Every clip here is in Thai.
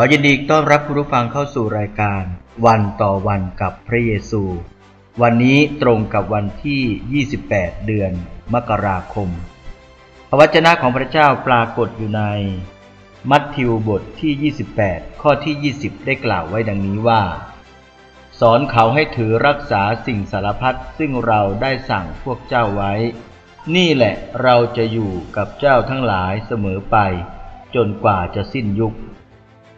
ขอยินดีต้อนรับคุณผู้ฟังเข้าสู่รายการ วันต่อวันกับพระเยซู วันนี้ตรงกับวันที่ 28 เดือนมกราคม พระวจนะของพระเจ้าปรากฏอยู่ใน มัทธิวบทที่ 28 ข้อที่ 20 ได้กล่าวไว้ดังนี้ว่า สอนเขาให้ถือรักษาสิ่งสารพัดซึ่งเราได้สั่งพวกเจ้าไว้ นี่แหละเราจะอยู่กับเจ้าทั้งหลายเสมอไป จนกว่าจะสิ้นยุค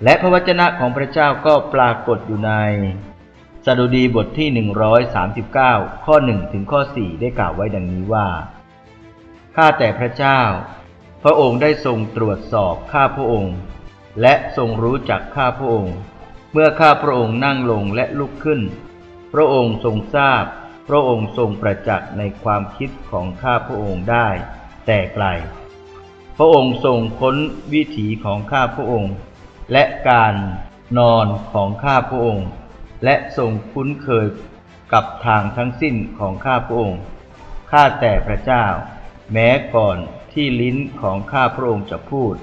และพระวจนะของพระเจ้าก็ปรากฏอยู่ในสดุดีบทที่ 139 ข้อ 1 ถึงข้อ 4 ได้กล่าวไว้ดังนี้ว่า ข้าแต่พระเจ้า พระองค์ได้ทรงตรวจสอบข้าพระองค์ และทรงรู้จักข้าพระองค์ เมื่อข้าพระองค์นั่งลงและลุกขึ้น พระองค์ทรงทราบ พระองค์ทรงประจักษ์ในความคิดของข้าพระองค์ได้ แต่ไกล พระองค์ทรงค้นวิถีของข้าพระองค์ และการนอนของข้าพระองค์ และทรงคุ้นเคยกับทางทั้งสิ้นของข้าพระองค์ข้าแต่พระเจ้า แม้ก่อนที่ลิ้นของข้าพระองค์จะพูด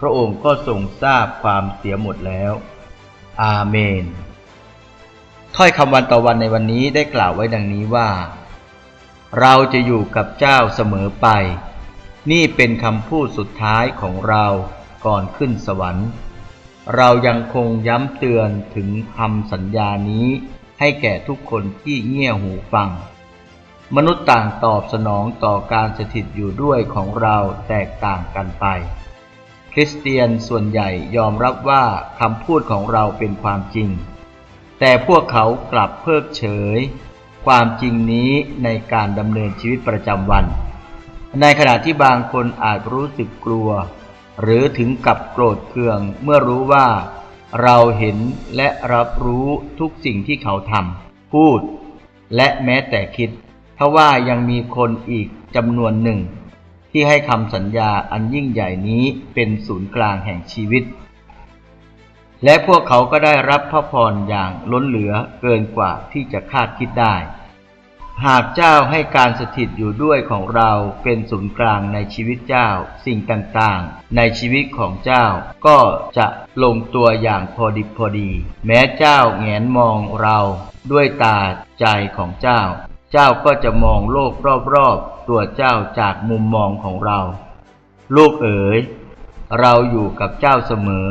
พระองค์ก็ทรงทราบความเสียหมดแล้ว อาเมน ถ้อยคำวันต่อวันในวันนี้ได้กล่าวไว้ดังนี้ว่า เราจะอยู่กับเจ้าเสมอไป นี่เป็นคำพูดสุดท้ายของเราก่อนขึ้นสวรรค์ เรายังคงย้ำเตือนถึงคำสัญญานี้ให้แก่ทุกคนที่เงี่ยหูฟัง มนุษย์ต่างตอบสนองต่อการสถิตอยู่ด้วยของเราแตกต่างกันไป คริสเตียนส่วนใหญ่ยอมรับว่าคำพูดของเราเป็นความจริง แต่พวกเขากลับเพิกเฉย ความจริงนี้ในการดำเนินชีวิตประจำวัน ในขณะที่บางคนอาจรู้สึกกลัว หรือถึงกับโกรธเคืองเมื่อรู้ว่า เราเห็นและรับรู้ทุกสิ่งที่เขาทำพูด และแม้แต่คิดทว่ายังมีคนอีกจำนวนหนึ่ง ที่ให้คำสัญญาอันยิ่งใหญ่นี้เป็นศูนย์กลางแห่งชีวิต และพวกเขาก็ได้รับพระพรอย่างล้นเหลือเกินกว่าที่จะคาดคิดได้ หากเจ้าให้การสถิตอยู่ด้วยของเราเป็นศูนย์กลางในชีวิตเจ้า สิ่งต่างๆ ในชีวิตของเจ้าก็จะลงตัวอย่างพอดิบพอดี แม้เจ้าแงนมองเราด้วยตาใจของเจ้า เจ้าก็จะมองโลกรอบๆ ตัวเจ้าจากมุมมองของเรา ลูกเอ๋ย เราอยู่กับเจ้าเสมอ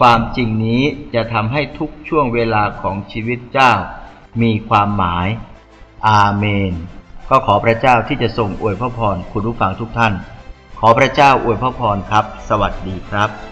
ความจริงนี้จะทำให้ทุกช่วงเวลาของชีวิตเจ้า มีความหมาย อาเมน ก็ขอพระเจ้าที่จะทรงอวยพระพรคุณผู้ฟังทุกท่าน ขอพระเจ้าอวยพระพรครับ สวัสดีครับ